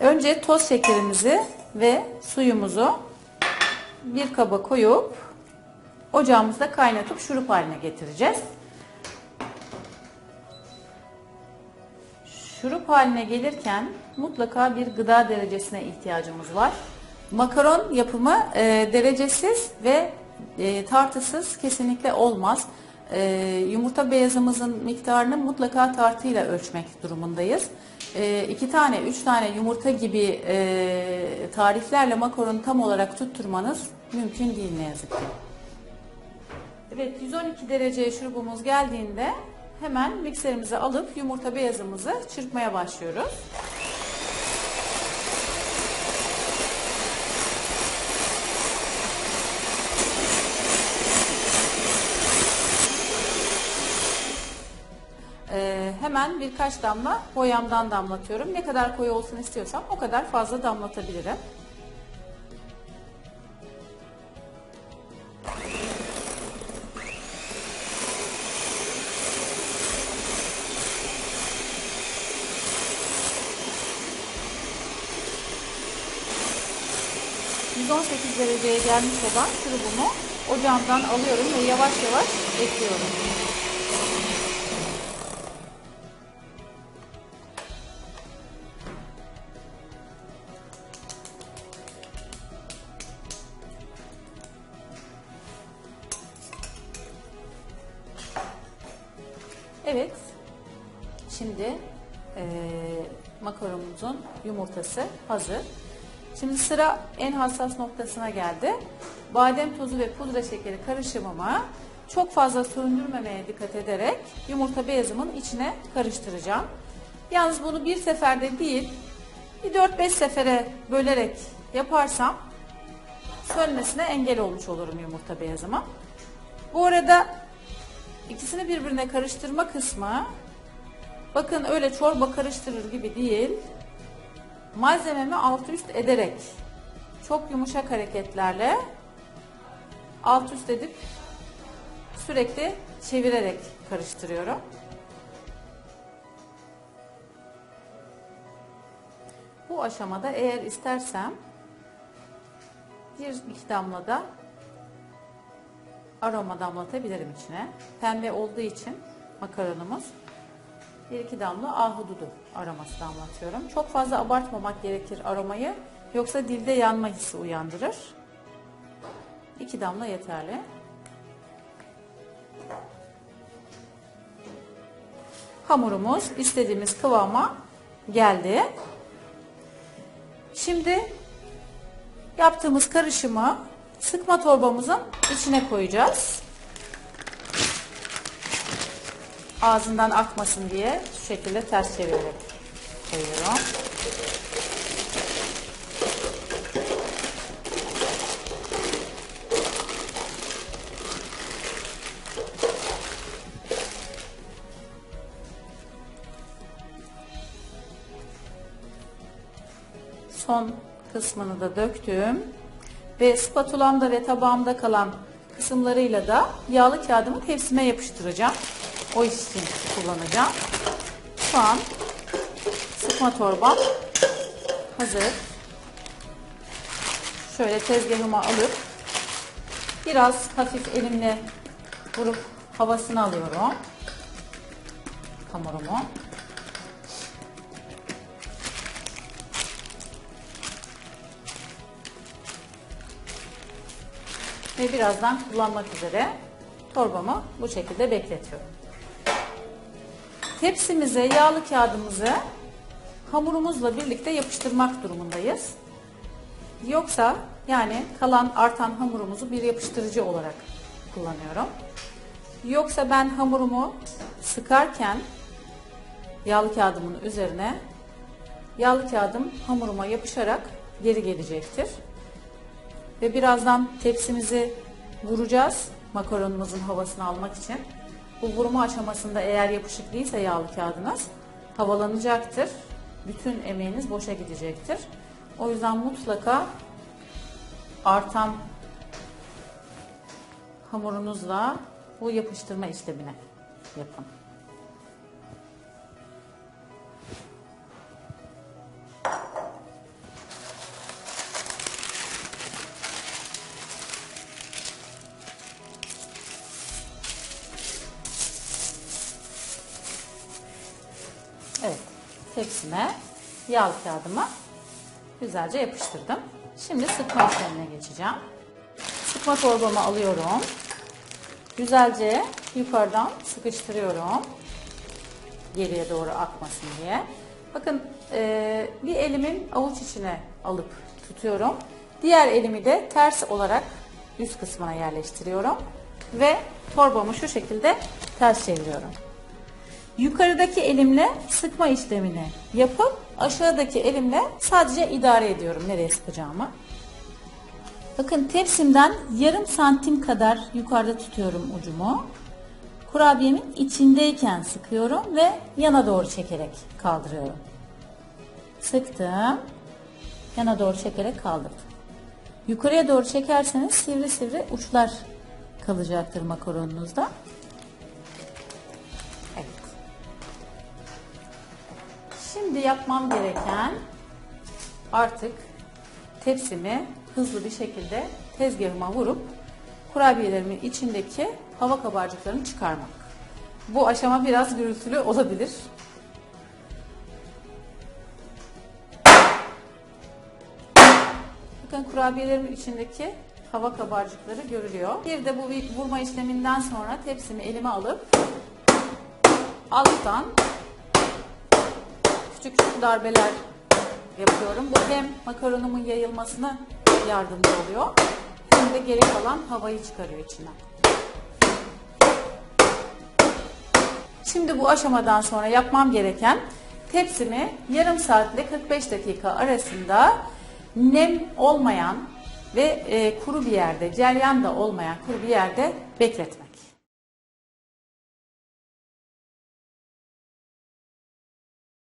Önce toz şekerimizi ve suyumuzu bir kaba koyup ocağımızda kaynatıp şurup haline getireceğiz. Şurup haline gelirken mutlaka bir gıda derecesine ihtiyacımız var. Makaron yapımı e, derecesiz ve e, tartısız kesinlikle olmaz. E, yumurta beyazımızın miktarını mutlaka tartıyla ölçmek durumundayız. E, iki tane, üç tane yumurta gibi e, tariflerle makaronu tam olarak tutturmanız mümkün değil ne yazık ki. Evet 112 dereceye şurubumuz geldiğinde hemen mikserimize alıp yumurta beyazımızı çırpmaya başlıyoruz. Hemen birkaç damla boyamdan damlatıyorum. Ne kadar koyu olsun istiyorsam o kadar fazla damlatabilirim. ...118 dereceye gelmiş olan şurubumu ocağımdan alıyorum ve yavaş yavaş ekliyorum. Evet. Şimdi eee makaronumuzun yumurtası hazır. Şimdi sıra en hassas noktasına geldi. Badem tozu ve pudra şekeri karışımımı çok fazla söndürmemeye dikkat ederek yumurta beyazımın içine karıştıracağım. Yalnız bunu bir seferde değil, bir 4-5 sefere bölerek yaparsam sönmesine engel olmuş olurum yumurta beyazıma. Bu arada İkisini birbirine karıştırma kısmı bakın öyle çorba karıştırır gibi değil. Malzememi alt üst ederek çok yumuşak hareketlerle alt üst edip sürekli çevirerek karıştırıyorum. Bu aşamada eğer istersem bir iki damla da aroma damlatabilirim içine. Pembe olduğu için makaronumuz bir iki damla ahududu aroması damlatıyorum. Çok fazla abartmamak gerekir aromayı. Yoksa dilde yanma hissi uyandırır. İki damla yeterli. Hamurumuz istediğimiz kıvama geldi. Şimdi yaptığımız karışımı sıkma torbamızın içine koyacağız. Ağzından akmasın diye şu şekilde ters çevirerek koyuyorum. Son kısmını da döktüm ve spatulamda ve tabağımda kalan kısımlarıyla da yağlı kağıdımı tepsime yapıştıracağım. O iş için kullanacağım. Şu an sıkma torbam hazır. Şöyle tezgahıma alıp biraz hafif elimle vurup havasını alıyorum. Hamurumu. Ve birazdan kullanmak üzere torbamı bu şekilde bekletiyorum. Tepsimize yağlı kağıdımızı hamurumuzla birlikte yapıştırmak durumundayız. Yoksa yani kalan artan hamurumuzu bir yapıştırıcı olarak kullanıyorum. Yoksa ben hamurumu sıkarken yağlı kağıdımın üzerine yağlı kağıdım hamuruma yapışarak geri gelecektir. Ve birazdan tepsimizi vuracağız makaronumuzun havasını almak için. Bu vurma aşamasında eğer yapışık değilse yağlı kağıdınız havalanacaktır. Bütün emeğiniz boşa gidecektir. O yüzden mutlaka artan hamurunuzla bu yapıştırma işlemini yapın. Tepsime yağ kağıdımı güzelce yapıştırdım. Şimdi sıkma işlemine geçeceğim. Sıkma torbamı alıyorum. Güzelce yukarıdan sıkıştırıyorum. Geriye doğru akmasın diye. Bakın e, bir elimin avuç içine alıp tutuyorum. Diğer elimi de ters olarak üst kısmına yerleştiriyorum. Ve torbamı şu şekilde ters çeviriyorum. Yukarıdaki elimle sıkma işlemini yapıp aşağıdaki elimle sadece idare ediyorum nereye sıkacağımı. Bakın tepsimden yarım santim kadar yukarıda tutuyorum ucumu. Kurabiyemin içindeyken sıkıyorum ve yana doğru çekerek kaldırıyorum. Sıktım. Yana doğru çekerek kaldırdım. Yukarıya doğru çekerseniz sivri sivri uçlar kalacaktır makaronunuzda. Şimdi yapmam gereken artık tepsimi hızlı bir şekilde tezgahıma vurup kurabiyelerimin içindeki hava kabarcıklarını çıkarmak. Bu aşama biraz gürültülü olabilir. Bakın kurabiyelerimin içindeki hava kabarcıkları görülüyor. Bir de bu vurma işleminden sonra tepsimi elime alıp alttan küçük küçük darbeler yapıyorum. Bu hem makaronumun yayılmasına yardımcı oluyor hem de geri kalan havayı çıkarıyor içinden. Şimdi bu aşamadan sonra yapmam gereken tepsimi yarım saatle 45 dakika arasında nem olmayan ve e, kuru bir yerde, ceryan da olmayan kuru bir yerde bekletmek.